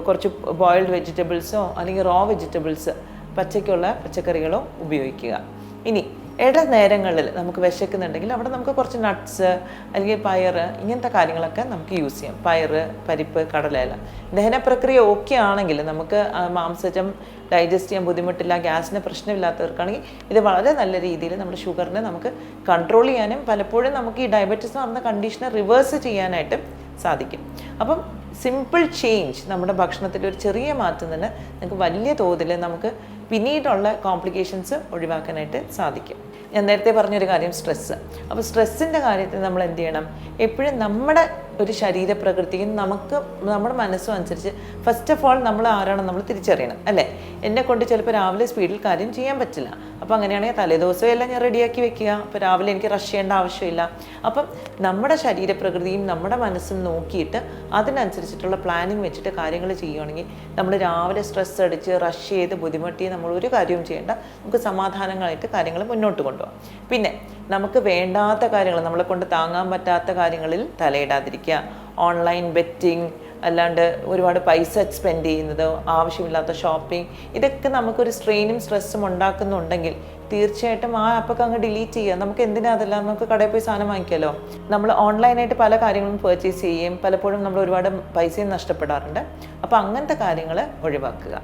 കുറച്ച് ബോയിൽഡ് വെജിറ്റബിൾസോ അല്ലെങ്കിൽ റോ വെജിറ്റബിൾസ് പച്ചയ്ക്കുള്ള പച്ചക്കറികളോ ഉപയോഗിക്കുക. ഇനി ഇട നേരങ്ങളിൽ നമുക്ക് വിശക്കുന്നുണ്ടെങ്കിൽ അവിടെ നമുക്ക് കുറച്ച് നട്ട്സ് അല്ലെങ്കിൽ പയർ ഇങ്ങനത്തെ കാര്യങ്ങളൊക്കെ നമുക്ക് യൂസ് ചെയ്യാം. പയർ പരിപ്പ് കടലയില. ദഹന പ്രക്രിയ ഓക്കെ ആണെങ്കിൽ നമുക്ക് മാംസജം ഡൈജസ്റ്റ് ചെയ്യാൻ ബുദ്ധിമുട്ടില്ല ഗ്യാസിന് പ്രശ്നമില്ലാത്തവർക്കാണെങ്കിൽ ഇത് വളരെ നല്ല രീതിയിൽ നമ്മുടെ ഷുഗറിനെ നമുക്ക് കൺട്രോൾ ചെയ്യാനും പലപ്പോഴും നമുക്ക് ഈ ഡയബറ്റീസ് പറഞ്ഞ കണ്ടീഷനെ റിവേഴ്സ് ചെയ്യാനായിട്ടും സാധിക്കും. അപ്പം സിമ്പിൾ ചേഞ്ച് നമ്മുടെ ഭക്ഷണത്തിൽ ഒരു ചെറിയ മാറ്റം തന്നെ നമുക്ക് വലിയ തോതിൽ നമുക്ക് പിന്നീടുള്ള കോംപ്ലിക്കേഷൻസ് ഒഴിവാക്കാനായിട്ട് സാധിക്കും. ഞാൻ നേരത്തെ പറഞ്ഞൊരു കാര്യം സ്ട്രെസ്സ് അപ്പോൾ സ്ട്രെസ്സിന്റെ കാര്യത്തിൽ നമ്മൾ എന്ത് ചെയ്യണം? എപ്പോഴും നമ്മുടെ ഒരു ശരീരപ്രകൃതിയും നമുക്ക് നമ്മുടെ മനസ്സും അനുസരിച്ച് ഫസ്റ്റ് ഓഫ് ഓൾ നമ്മൾ ആരാണെന്ന് നമ്മൾ തിരിച്ചറിയണം അല്ലേ? എന്നെ കൊണ്ട് ചിലപ്പോൾ രാവിലെ സ്പീഡിൽ കാര്യം ചെയ്യാൻ പറ്റില്ല. അപ്പോൾ അങ്ങനെയാണെങ്കിൽ തലേദിവസം എല്ലാം ഞാൻ റെഡിയാക്കി വെക്കുക. അപ്പോൾ രാവിലെ എനിക്ക് റഷ് ചെയ്യേണ്ട ആവശ്യമില്ല. അപ്പം നമ്മുടെ ശരീരപ്രകൃതിയും നമ്മുടെ മനസ്സും നോക്കിയിട്ട് അതിനനുസരിച്ചിട്ടുള്ള പ്ലാനിങ് വെച്ചിട്ട് കാര്യങ്ങൾ ചെയ്യുകയാണെങ്കിൽ നമ്മൾ രാവിലെ സ്ട്രെസ് അടിച്ച് റഷ് ചെയ്ത് ബുദ്ധിമുട്ടി നമ്മൾ ഒരു കാര്യവും ചെയ്യേണ്ട. നമുക്ക് സമാധാനങ്ങളായിട്ട് കാര്യങ്ങൾ മുന്നോട്ട് കൊണ്ടുപോകാം. പിന്നെ നമുക്ക് വേണ്ടാത്ത കാര്യങ്ങൾ നമ്മളെ കൊണ്ട് താങ്ങാൻ പറ്റാത്ത കാര്യങ്ങളിൽ തലയിടാതിരിക്കുക. ഓൺലൈൻ ബെറ്റിംഗ് അല്ലാണ്ട് ഒരുപാട് പൈസ സ്പെൻഡ് ചെയ്യുന്നത് ആവശ്യമില്ലാത്ത ഷോപ്പിംഗ് ഇതൊക്കെ നമുക്കൊരു സ്ട്രെയിനും സ്ട്രെസ്സും ഉണ്ടാക്കുന്നുണ്ടെങ്കിൽ തീർച്ചയായിട്ടും ആ ആപ്പൊക്കെ അങ്ങ് ഡിലീറ്റ് ചെയ്യുക. നമുക്ക് എന്തിനാ അതെല്ലാം? നമുക്ക് കടയിൽ പോയി സാധനം വാങ്ങിക്കാമല്ലോ നമ്മൾ ഓൺലൈനായിട്ട് പല കാര്യങ്ങളും പർച്ചേസ് ചെയ്യുകയും പലപ്പോഴും നമ്മൾ ഒരുപാട് പൈസയും നഷ്ടപ്പെടാറുണ്ട്. അപ്പോൾ അങ്ങനത്തെ കാര്യങ്ങൾ ഒഴിവാക്കുക.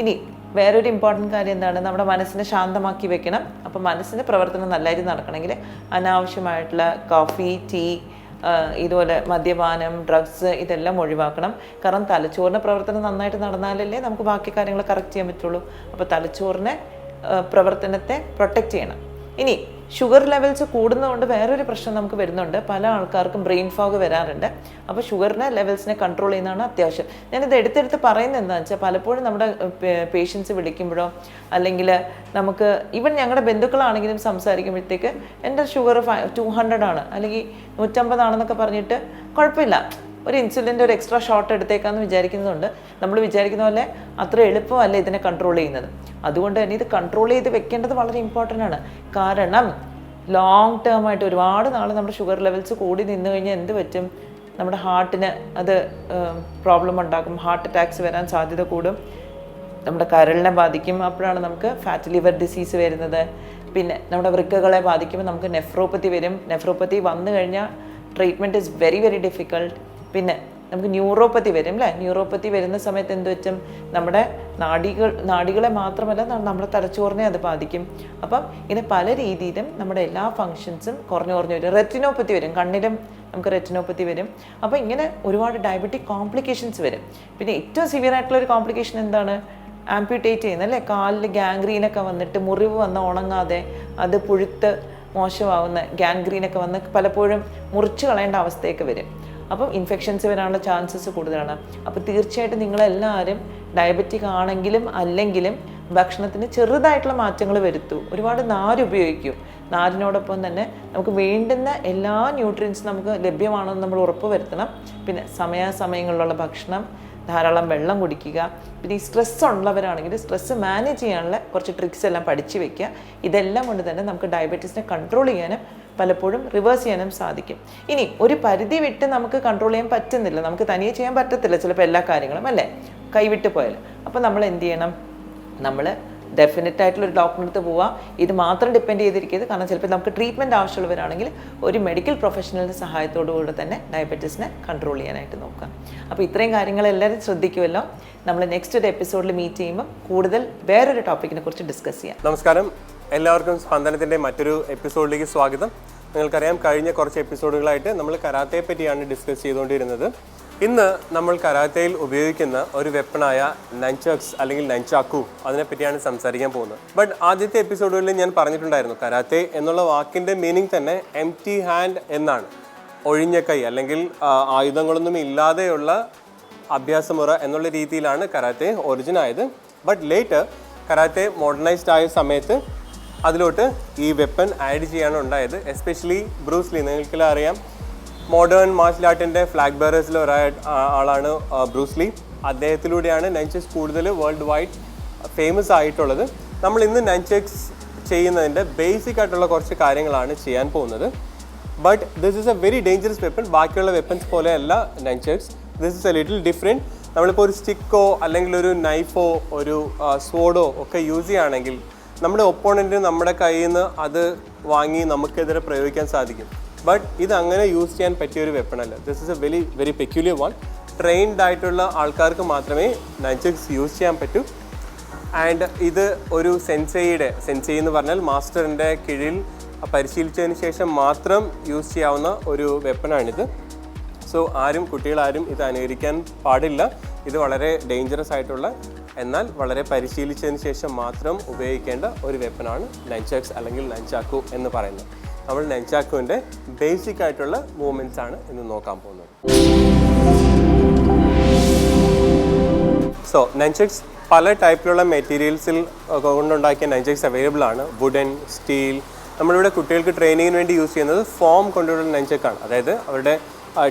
ഇനി വേറൊരു ഇമ്പോർട്ടന്റ് കാര്യം എന്താണ്? നമ്മുടെ മനസ്സിനെ ശാന്തമാക്കി വെക്കണം. അപ്പോൾ മനസ്സിന്റെ പ്രവർത്തനം നല്ല രീതിയിൽ നടക്കണമെങ്കിൽ അനാവശ്യമായിട്ടുള്ള കോഫി ടീ ഇതുപോലെ മദ്യപാനം ഡ്രഗ്സ് ഇതെല്ലാം ഒഴിവാക്കണം. കാരണം തലച്ചോറിന്റെ പ്രവർത്തനം നന്നായിട്ട് നടന്നാലല്ലേ നമുക്ക് ബാക്കി കാര്യങ്ങൾ കറക്റ്റ് ചെയ്യാൻ പറ്റുള്ളൂ. അപ്പോൾ തലച്ചോറിനെ പ്രവർത്തനത്തെ പ്രൊട്ടക്റ്റ് ചെയ്യണം. ഇനി ഷുഗർ ലെവൽസ് കൂടുന്നതുകൊണ്ട് വേറൊരു പ്രശ്നം നമുക്ക് വരുന്നുണ്ട്. പല ആൾക്കാർക്കും ബ്രെയിൻ ഫോഗ് വരാറുണ്ട്. അപ്പോൾ ഷുഗറിനെ ലെവൽസിനെ കൺട്രോൾ ചെയ്യുന്നതാണ് അത്യാവശ്യം. ഞാനിത് എടുത്തെടുത്ത് പറയുന്നത് എന്താണെന്ന് വെച്ചാൽ പലപ്പോഴും നമ്മുടെ പേഷ്യൻസ് വിളിക്കുമ്പോഴോ അല്ലെങ്കിൽ നമുക്ക് ഈവൻ ഞങ്ങളുടെ ബന്ധുക്കളാണെങ്കിലും സംസാരിക്കുമ്പോഴത്തേക്ക് എന്റെ ഷുഗർ ഫൈ ടു ഹൺഡ്രഡ് ആണ്. അല്ലെങ്കിൽ നൂറ്റമ്പതാണെന്നൊക്കെ പറഞ്ഞിട്ട് കുഴപ്പമില്ല. ഒരു ഇൻസുലിന്റെ ഒരു എക്സ്ട്രാ ഷോട്ട് എടുത്തേക്കാന്ന് വിചാരിക്കുന്നതുകൊണ്ട് നമ്മൾ വിചാരിക്കുന്ന പോലെ അത്ര എളുപ്പമല്ല ഇതിനെ കൺട്രോൾ ചെയ്യുന്നത്. അതുകൊണ്ട് തന്നെ ഇത് കൺട്രോൾ ചെയ്ത് വെക്കേണ്ടത് വളരെ ഇമ്പോർട്ടന്റ് ആണ്. കാരണം ലോങ് ടേം ആയിട്ട് ഒരുപാട് നാൾ നമ്മുടെ ഷുഗർ ലെവൽസ് കൂടി നിന്ന് കഴിഞ്ഞാൽ എന്ത് പറ്റും? നമ്മുടെ ഹാർട്ടിന് അത് പ്രോബ്ലം ഉണ്ടാക്കും. ഹാർട്ട് അറ്റാക്സ് വരാൻ സാധ്യത കൂടും. നമ്മുടെ കരളിനെ ബാധിക്കും. അപ്പോഴാണ് നമുക്ക് ഫാറ്റ് ലിവർ ഡിസീസ് വരുന്നത്. പിന്നെ നമ്മുടെ വൃക്കകളെ ബാധിക്കുമ്പോൾ നമുക്ക് നെഫ്രോപ്പത്തി വരും. നെഫ്രോപ്പത്തി വന്നു കഴിഞ്ഞാൽ treatment is very very difficult പിന്നെ നമുക്ക് ന്യൂറോപ്പത്തി വരും അല്ലേ ന്യൂറോപ്പത്തി വരുന്ന സമയത്ത് എന്ത് വെച്ചും നമ്മുടെ നാടികൾ നാടികളെ മാത്രമല്ല നമ്മുടെ തലച്ചോറിനെ അത് ബാധിക്കും. അപ്പം ഇങ്ങനെ പല രീതിയിലും നമ്മുടെ എല്ലാ ഫങ്ഷൻസും കുറഞ്ഞു കുറഞ്ഞു വരും. റെറ്റിനോപ്പത്തി വരും. കണ്ണിലും നമുക്ക് റെറ്റിനോപ്പത്തി വരും. അപ്പോൾ ഇങ്ങനെ ഒരുപാട് ഡയബറ്റിക് കോംപ്ലിക്കേഷൻസ് വരും. പിന്നെ ഏറ്റവും സിവിയർ ആയിട്ടുള്ള ഒരു കോംപ്ലിക്കേഷൻ എന്താണ്? ആംപ്യൂട്ടേറ്റ് ചെയ്യുന്നത് അല്ലേ കാലിൽ ഗാംഗ്രീനൊക്കെ വന്നിട്ട് മുറിവ് വന്ന് ഉണങ്ങാതെ അത് പുഴുത്ത് മോശമാവുന്ന ഗാംഗ്രീനൊക്കെ വന്ന് പലപ്പോഴും മുറിച്ച് കളയേണ്ട അവസ്ഥയൊക്കെ വരും. അപ്പം ഇൻഫെക്ഷൻസ് വരാനുള്ള ചാൻസസ് കൂടുതലാണ്. അപ്പോൾ തീർച്ചയായിട്ടും നിങ്ങളെല്ലാവരും ഡയബറ്റിക് ആണെങ്കിലും അല്ലെങ്കിലും ഭക്ഷണത്തിന് ചെറുതായിട്ടുള്ള മാറ്റങ്ങൾ വരുത്തൂ. ഒരുപാട് നാര് ഉപയോഗിക്കൂ. നാരിനോടൊപ്പം തന്നെ നമുക്ക് വേണ്ടുന്ന എല്ലാ ന്യൂട്രിയൻസും നമുക്ക് ലഭ്യമാണെന്ന് നമ്മൾ ഉറപ്പ് വരുത്തണം. പിന്നെ സമയാസമയങ്ങളിലുള്ള ഭക്ഷണം ധാരാളം വെള്ളം കുടിക്കുക. പിന്നെ ഈ സ്ട്രെസ് ഉള്ളവരാണെങ്കിൽ സ്ട്രെസ് മാനേജ് ചെയ്യാനുള്ള കുറച്ച് ട്രിക്സ് എല്ലാം പഠിച്ചു വെക്കുക. ഇതെല്ലാം കൊണ്ട് തന്നെ നമുക്ക് ഡയബറ്റീസിനെ കൺട്രോൾ ചെയ്യാനും പലപ്പോഴും റിവേഴ്സ് ചെയ്യാനും സാധിക്കും. ഇനി ഒരു പരിധി വിട്ട് നമുക്ക് കൺട്രോൾ ചെയ്യാൻ പറ്റുന്നില്ല. നമുക്ക് തനിയെ ചെയ്യാൻ പറ്റത്തില്ല ചിലപ്പോൾ എല്ലാ കാര്യങ്ങളും അല്ലേ? കൈവിട്ട് പോയാൽ. അപ്പോൾ നമ്മൾ എന്ത് ചെയ്യണം? നമ്മൾ ഡെഫിനറ്റ് ആയിട്ടുള്ള ഒരു ഡോക്ടറിന്റെ അടുത്ത് പോവുക. ഇത് മാത്രം ഡിപ്പെൻഡ് ചെയ്തിരിക്കരുത്. കാരണം ചിലപ്പോൾ നമുക്ക് ട്രീറ്റ്മെന്റ് ആവശ്യമുള്ളവരാണെങ്കിൽ ഒരു മെഡിക്കൽ പ്രൊഫഷണലിന്റെ സഹായത്തോടുകൂടെ തന്നെ ഡയബറ്റീസിനെ കൺട്രോൾ ചെയ്യാനായിട്ട് നോക്കുക. അപ്പോൾ ഇത്രയും കാര്യങ്ങൾ എല്ലാവരും ശ്രദ്ധിക്കുമല്ലോ. നമ്മൾ നെക്സ്റ്റ് ഒരു എപ്പിസോഡിൽ മീറ്റ് ചെയ്യുമ്പോൾ കൂടുതൽ വേറൊരു ടോപ്പിക്കിനെ കുറിച്ച് ഡിസ്കസ് ചെയ്യാം. നമസ്കാരം. എല്ലാവർക്കും സ്പന്ദനത്തിന്റെ മറ്റൊരു എപ്പിസോഡിലേക്ക് സ്വാഗതം. നിങ്ങൾക്കറിയാം കഴിഞ്ഞ കുറച്ച് എപ്പിസോഡുകളായിട്ട് നമ്മൾ കരാത്തയെ പറ്റിയാണ് ഡിസ്കസ് ചെയ്തുകൊണ്ടിരുന്നത്. ഇന്ന് നമ്മൾ കരാത്തയിൽ ഉപയോഗിക്കുന്ന ഒരു വെപ്പണായ നഞ്ചക്സ് അല്ലെങ്കിൽ നഞ്ചാക്കു അതിനെപ്പറ്റിയാണ് സംസാരിക്കാൻ പോകുന്നത്. ബട്ട് ആദ്യത്തെ എപ്പിസോഡുകളിൽ ഞാൻ പറഞ്ഞിട്ടുണ്ടായിരുന്നു കരാത്തെ എന്നുള്ള വാക്കിന്റെ മീനിങ് തന്നെ എം ടി ഹാൻഡ് എന്നാണ്. ഒഴിഞ്ഞ കൈ അല്ലെങ്കിൽ ആയുധങ്ങളൊന്നും ഇല്ലാതെയുള്ള അഭ്യാസമുറ എന്നുള്ള രീതിയിലാണ് കരാത്തെ ഒറിജിൻ ആയത്. ബട്ട് ലേറ്റർ കരാത്തെ മോഡേണൈസ്ഡ് ആയ സമയത്ത് അതിലോട്ട് ഈ വെപ്പൺ ആഡ് ചെയ്യാണ് ഉണ്ടായത്. എസ്പെഷ്യലി ബ്രൂസ്ലി നിങ്ങൾക്കെല്ലാം അറിയാം. മോഡേൺ മാർഷൽ ആർട്ടിന്റെ ഫ്ലാഗ് ബെയറേഴ്സിൽ ഒരാൾ ആളാണ് ബ്രൂസ്ലി അദ്ദേഹത്തിലൂടെയാണ് നൈൻചെക്സ് കൂടുതൽ വേൾഡ് വൈഡ് ഫേമസ് ആയിട്ടുള്ളത്. നമ്മൾ ഇന്ന് നൈൻചെക്സ് ചെയ്യുന്നതിന്റെ ബേസിക് ആയിട്ടുള്ള കുറച്ച് കാര്യങ്ങളാണ് ചെയ്യാൻ പോകുന്നത്. But this is a very dangerous weapon ബാക്കിയുള്ള വെപ്പൺസ് പോലെയല്ല nunchucks this is a little different നമ്മളിപ്പോൾ ഒരു സ്റ്റിക്കോ അല്ലെങ്കിൽ ഒരു നൈഫോ ഒരു സ്വോഡോ ഒക്കെ യൂസ് ചെയ്യുകയാണെങ്കിൽ നമ്മുടെ ഒപ്പോണന്റ് നമ്മുടെ കയ്യിൽ നിന്ന് അത് വാങ്ങി നമുക്കെതിരെ പ്രയോഗിക്കാൻ സാധിക്കും. ബട്ട് ഇത് അങ്ങനെ യൂസ് ചെയ്യാൻ പറ്റിയ ഒരു വെപ്പണല്ല this is a very very peculiar one trained ആയിട്ടുള്ള ആൾക്കാർക്ക് മാത്രമേ നൈൻസിക്സ് യൂസ് ചെയ്യാൻ പറ്റൂ. ആൻഡ് ഇത് ഒരു സെൻസൈയുടെ സെൻസൈ എന്ന് പറഞ്ഞാൽ മാസ്റ്ററിന്റെ കീഴിൽ പരിശീലിച്ചതിന് ശേഷം മാത്രം യൂസ് ചെയ്യാവുന്ന ഒരു വെപ്പണാണിത് സോ ആരും കുട്ടികളാരും ഇത് അനുകരിക്കാൻ പാടില്ല. ഇത് വളരെ ഡേഞ്ചറസ് ആയിട്ടുള്ള എന്നാൽ വളരെ പരിശീലിച്ചതിന് ശേഷം മാത്രം ഉപയോഗിക്കേണ്ട ഒരു വെപ്പനാണ് നഞ്ചാക്സ് അല്ലെങ്കിൽ നഞ്ചാക്കു എന്ന് പറയുന്നത്. നമ്മൾ നഞ്ചാക്കുവിന്റെ ബേസിക് ആയിട്ടുള്ള മൂവ്മെന്റ്സ് ആണ് ഇന്ന് നോക്കാൻ പോകുന്നത്. സോ നഞ്ചക്സ് പല ടൈപ്പിലുള്ള മെറ്റീരിയൽസിൽ കൊണ്ടുണ്ടാക്കിയ നഞ്ചക്സ് അവൈലബിൾ ആണ്. വുഡൻ സ്റ്റീൽ നമ്മളിവിടെ കുട്ടികൾക്ക് ട്രെയിനിങ്ങിന് വേണ്ടി യൂസ് ചെയ്യുന്നത് ഫോം കൊണ്ടുള്ള നഞ്ചക്കാണ് അതായത് അവരുടെ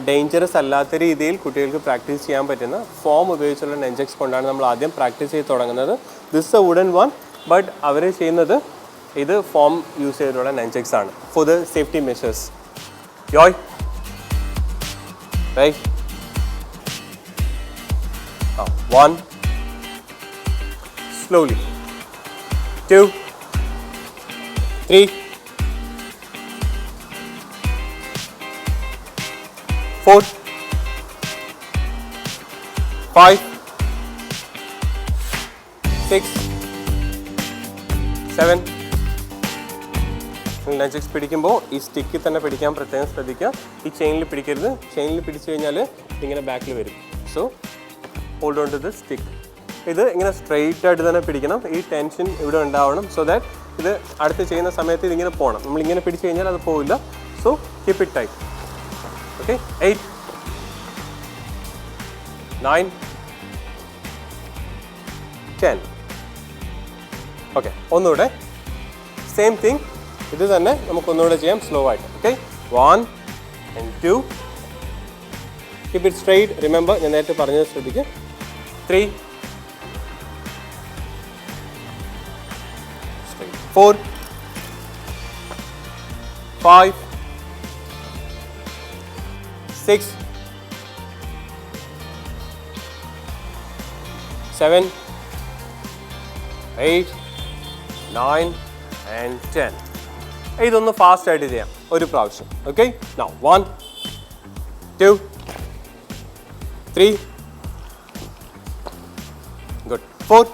ഡേഞ്ചറസ് അല്ലാത്ത രീതിയിൽ കുട്ടികൾക്ക് പ്രാക്ടീസ് ചെയ്യാൻ പറ്റുന്ന ഫോം ഉപയോഗിച്ചുള്ള നെഞ്ചക്സ് കൊണ്ടാണ് നമ്മൾ ആദ്യം പ്രാക്ടീസ് ചെയ്ത് തുടങ്ങുന്നത്. This a wooden one but അവർ ചെയ്യുന്നത് ഇത് ഫോം യൂസ് ചെയ്തിട്ടുള്ള നെഞ്ചക്സ് ആണ്. For the safety measures Joy right one slowly two three. Four five six seven. Nunchucks പിടിക്കുമ്പോൾ ഈ സ്റ്റിക്കിൽ തന്നെ പിടിക്കാൻ പ്രത്യേകം ശ്രദ്ധിക്കുക. ഈ ചെയിനിൽ പിടിക്കരുത്. ചെയിനിൽ പിടിച്ചു കഴിഞ്ഞാൽ ഇങ്ങനെ ബാക്കിൽ വരും. So hold on to the stick ഇത് ഇങ്ങനെ സ്ട്രെയിറ്റ് ആയിട്ട് തന്നെ പിടിക്കണം. ഈ ടെൻഷൻ ഇവിടെ ഉണ്ടാവണം. സോ ദാറ്റ് ഇത് അടുത്ത് ചെയ്യുന്ന സമയത്ത് ഇതിങ്ങനെ പോകണം നമ്മൾ ഇങ്ങനെ പിടിച്ചു കഴിഞ്ഞാൽ അത് പോവില്ല. So keep it tight okay nine, ten. Ten okay ഒന്നുകൂടെ. സെയിം തിങ് ഇത് തന്നെ നമുക്ക് ഒന്നുകൂടെ ചെയ്യാം സ്ലോ ആയിട്ട്. Okay one and two keep it straight remember ഞാൻ നേരത്തെ പറഞ്ഞത് ശ്രദ്ധിക്കുക three four five six, seven, eight, nine, and ten. This is fast ready there. One pravisham. Okay. Now one, two, three. Good. Four,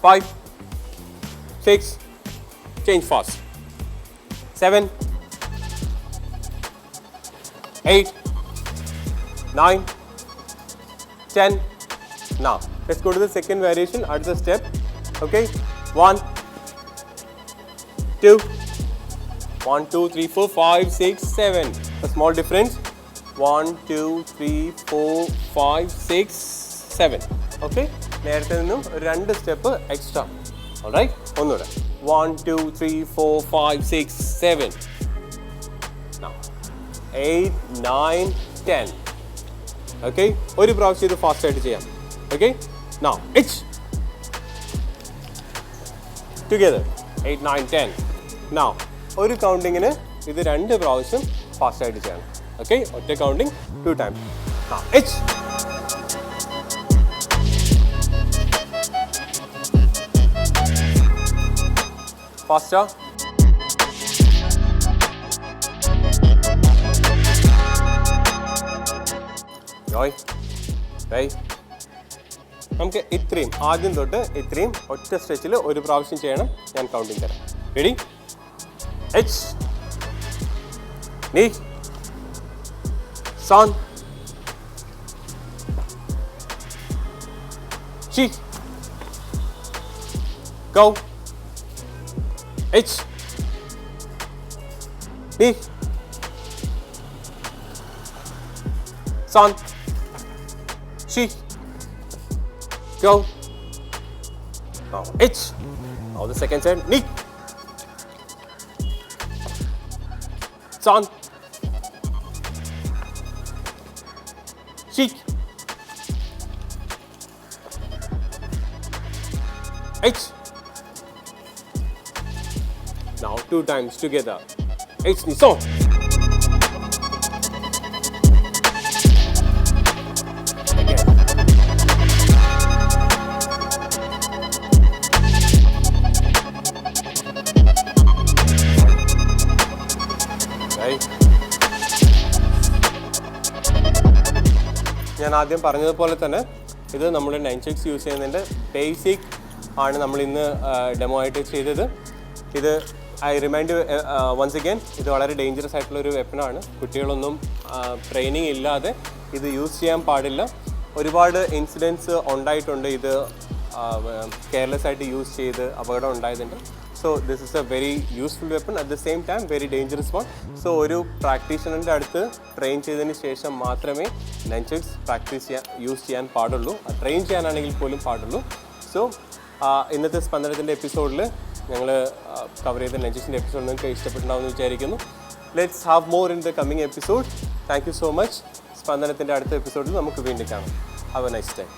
five, six. Change fast. Seven. 8, 9, 10. Now, let's go to the second variation at the step. Okay, 1, 2, 1, 2, 3, 4, 5, 6, 7. A small difference. 1, 2, 3, 4, 5, 6, 7. Okay നേരത്തെ നിന്നും രണ്ട് step extra alright ഒന്നുകൂടെ one two three four five six seven eight nine ten okay ഒരു പ്രാവശ്യം ഇത് fast ആയിട്ട് ചെയ്യാം. Okay നാ എച്ച് ടുഗെദർ എയ്റ്റ് നയൻ ടെൻ നാ ഒരു കൗണ്ടിങ്ങിന് ഇത് രണ്ട് പ്രാവശ്യം ഫാസ്റ്റ് ആയിട്ട് ചെയ്യണം ഓക്കെ ഒറ്റ counting two time it's faster. Joy. Right. നമുക്ക് ഇത്രയും ആദ്യം തൊട്ട് ഇത്രയും ഒറ്റ സ്ട്രെച്ചിൽ ഒരു പ്രാവശ്യം ചെയ്യണം. ഞാൻ കൗണ്ടിങ് തരാം. റെഡി എച്ച് നീ. സോൺ ചി ഗോ H. നീ Son. Go. Now H. Now the second side. Ni. Son. She. H. Now two times together. H ni song. ഞാൻ ആദ്യം പറഞ്ഞതുപോലെ തന്നെ ഇത് നമ്മൾ നയൻ സിക്സ് യൂസ് ചെയ്യുന്നതിന്റെ ബേസിക് ആണ് നമ്മൾ ഇന്ന് ഡെമോ ആയിട്ട് ചെയ്തത്. ഇത് ഐ റിമൈൻഡ് വൺസ് അഗൈൻ ഇത് വളരെ ഡേഞ്ചറസ് ആയിട്ടുള്ള ഒരു വെപ്പനാണ് കുട്ടികളൊന്നും ട്രെയിനിങ് ഇല്ലാതെ ഇത് യൂസ് ചെയ്യാൻ പാടില്ല. ഒരുപാട് ഇൻസിഡൻസ് ഉണ്ടായിട്ടുണ്ട്. ഇത് കെയർലെസ് ആയിട്ട് യൂസ് ചെയ്ത് അപകടം ഉണ്ടായതുണ്ട് so this is a very useful weapon at the same time very dangerous one so ഒരു പ്രാക്ടീഷണറിന്റെ അടുത്ത് ട്രെയിൻ ചെയ്തതിന് ശേഷം മാത്രമേ നെഞ്ചക്സ് പ്രാക്ടീസ് ചെയ്യാൻ യൂസ് ചെയ്യാൻ പാടുള്ളൂ. ട്രെയിൻ ചെയ്യാനാണെങ്കിൽ പോലും പാടുള്ളൂ. സോ ഇന്നത്തെ സ്പന്ദനത്തിന്റെ എപ്പിസോഡിൽ ഞങ്ങൾ കവർ ചെയ്ത നെഞ്ചക്സിന്റെ എപ്പിസോഡ് നിങ്ങൾക്ക് ഇഷ്ടപ്പെട്ടുണ്ടാവുമെന്ന് വിചാരിക്കുന്നു. Let's have more in the coming episode thank you so much സ്പന്ദനത്തിന്റെ അടുത്ത എപ്പിസോഡിൽ നമുക്ക് വീണ്ടും കാണാം. Have A nice time